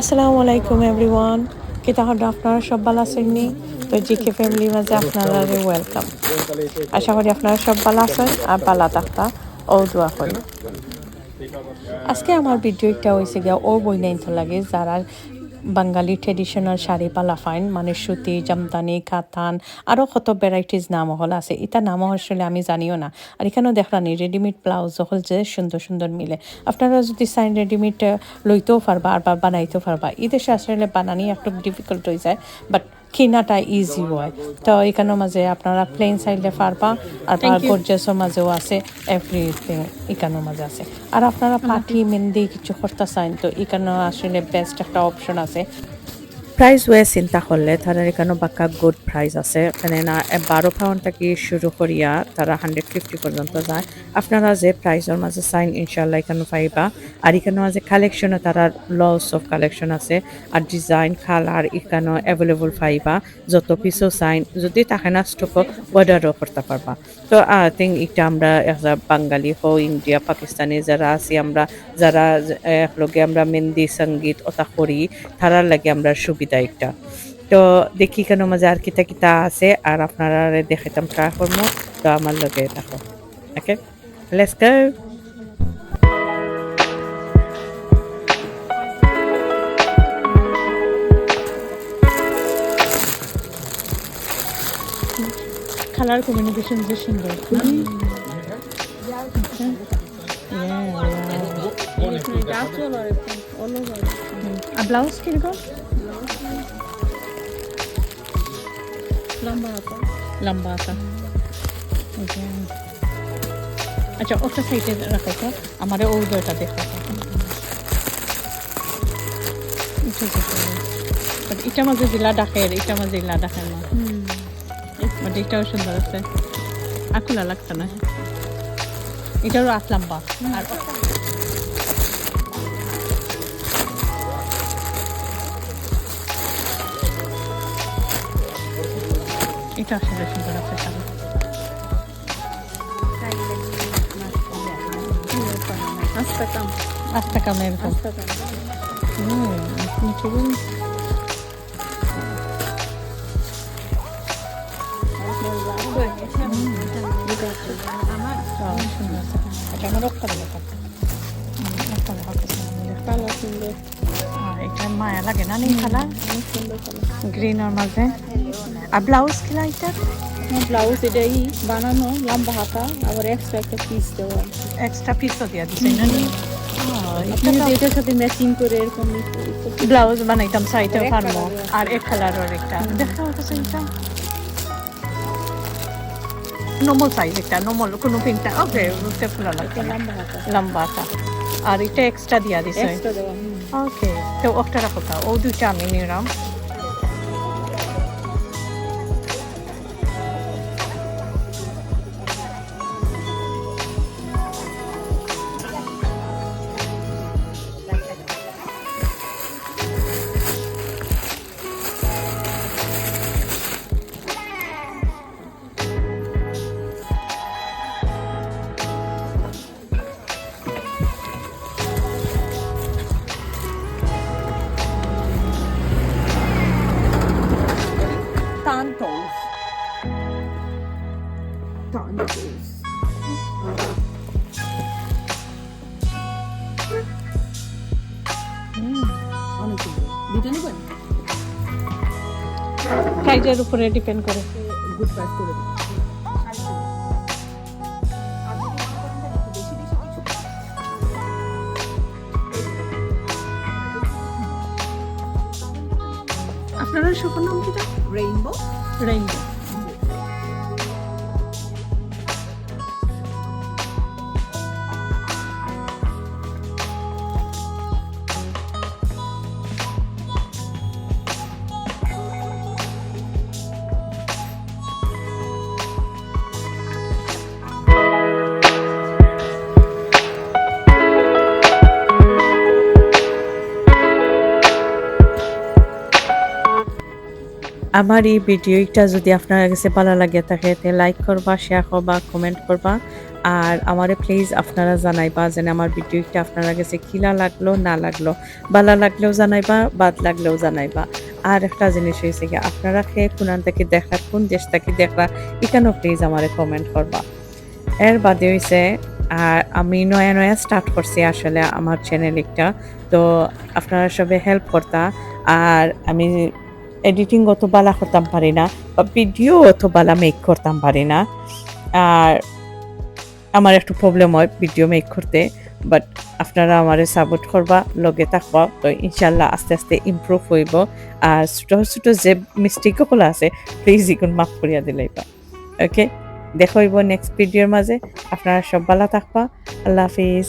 আসসালামু আলাইকুম এভরিওয়ান কি তাহলে আপনারা সব ভালো আছেন নি? তো জিকে ফ্যামিলির মাঝে আপনারা ওয়েলকাম আশা করি আপনারা সব ভালো আছেন, আর ভালো থাকতা ও দোয়া করি। আজকে আমার ভিডিও একটা হয়েছে গিয়া ও বই নাইন লাগে, যারা বাঙালি ট্রেডিশনাল শাড়ি পালা ফাইন মানে সুতি জামদানি, কাতান আরও কত ভ্যারাইটিস নাম হল আছে। এটা নাম আসলে আমি জানিও না। আর এখানেও দেখলানি রেডিমেড ব্লাউজ হল যে সুন্দর সুন্দর মিলে। আপনারা যদি সাইন রেডিমেড লইতেও পারবা আর বা বানাইতেও পারবা। এই দেশে আসলে বানানি একটু ডিফিকাল্ট হয়ে যায়। বাট কিনাটা ইজি হয়। তো এখানের মাঝে আপনারা প্লেন সাইডে পারবা আর গর্জাসের মাঝেও আছে এভরিথিং এখানের মাঝে আছে। আর আপনারা পাটি মেহেন্দি কিছু করতে চান তো এখানে আসলে বেস্ট একটা অপশন আছে। প্রাইস ওয়ে চিন্তা করলে তারা এখানে বাক্কা গুড প্রাইস আছে। এখানে না বারো পাউন্ড থেকে শুরু করিয়া তারা হান্ড্রেড ফিফটি পর্যন্ত যায়। আপনারা যে প্রাইসের মাঝে চাইন ইনশাল্লাহ এখানে পাইবা। আর এখানে মাঝে কালেকশনে তারা লস অফ কালেকশন আছে। আর ডিজাইন কালার এখানে অ্যাভেলেবল পাইবা। যত পিসও চাইন যদি থাকে না স্টক অর্ডারও করতে পারবা। তো আই থিঙ্ক এটা আমরা বাঙালি হো ইন্ডিয়া, পাকিস্তানি যারা আছি, আমরা যারা একলগে আমরা মেহেন্দি, সংগীত, ওটা করি, তারার লাগে আমরা সুবিধা। একটা। তো দেখি কেন মাঝে আর কিতা কিতা আছে আর আপনারা দেখাইতাম ট্রাই করব তো আমার লগে দেখো okay? Let's go colour communication যে সুন্দর আর ব্লাউজ কীরকম লম্বা হাতা। লম্বা আছে আচ্ছা ওটা সাইডে রাখো তো। আমার ওই দরটা দেখো। এটা মাঝে জিলা ডাকের এটা মাঝে জিলা ডাকের না বাট এটাও সুন্দর আছে। আকুলা লাগছে না। এটারও আট লম্বা। আর এটা আসলে সুন্দর আছে কালার আস্তে কাম আটটা কামে এরকম আস্তে কাম হুম নিচে আমার সুন্দর আছে আচ্ছা আমার রক্ত দেখা রক্ত দেখা মায়া লাগে না নেই কালার অনেক সুন্দর কালার গ্রিনের মাঝে আর ব্লাউজ কিলা এটা ব্লাউজ এটাই বানানো লম্বা হাতা আবার এক্সট্রা একটা পিস দেওয়া এক্সট্রা পিসও দিয়া দিছে না আপনি যদি এটার সাথে ম্যাচিং করে এরকম ব্লাউজ বানাইতাম চাইতে এক পারব colour-এর। আর এক কালারের একটা দেখা হচ্ছে এটা নর্মাল সাইজ একটা নর্মাল কোনো পিনটা ওকে বুঝতে ফুলা লাগছে একটা লম্বা হাতা লম্বাটা আর এটা এক্সট্রা দিয়া দিছে। ওকে তো ওটা রাখো তা। ও দুইটা আমি নিলাম। সাইজের উপরে ডিপেন্ড করে। গুড প্রাইস করে আপনারা শুভ নাম কি? রেইনবো রেইনবো আমার এই ভিডিওটা যদি আপনার কাছে ভালো লাগে থাকে লাইক করবা শেয়ার করবা কমেন্ট করবা। আর আমারে প্লিজ আপনারা জানাইবা যেন আমার ভিডিওটা আপনারা কাছে কিলা লাগল, না লাগল। ভালো লাগলেও জানাইবা, বাদ লাগলেও জানাইবা। আর একটা জিনিস হয়েছে কি, আপনারা খেয়ে কোনান থেকে দেখা, কোন দেশ থেকে দেখরা এখানেও প্লিজ আমারে কমেন্ট করবা। এর বাদে হয়েছে আর আমি নয়া নয়া স্টার্ট করছি আসলে আমার চ্যানেল একটা। তো আপনারা সবে হেল্প করতা। আর আমি এডিটিং অত বালা করতাম পারি না, বা ভিডিও অত বালা মেক করতাম পারি না। আর আমার একটু প্রবলেম হয় ভিডিও মেক করতে বাট আপনারা আমারে সাপোর্ট করবা, লগে থাকবা, তো ইনশাল্লাহ আস্তে আস্তে ইমপ্রুভ হইব। আর ছোটো ছোটো যে মিস্টেক সকল আছে প্লিজ এগুন মাফ করিয়া দিলাইবা ওকে দেখা হইব নেক্সট ভিডিওর মাঝে। আপনারা সব ভালো থাকবা। আল্লাহ হাফিজ।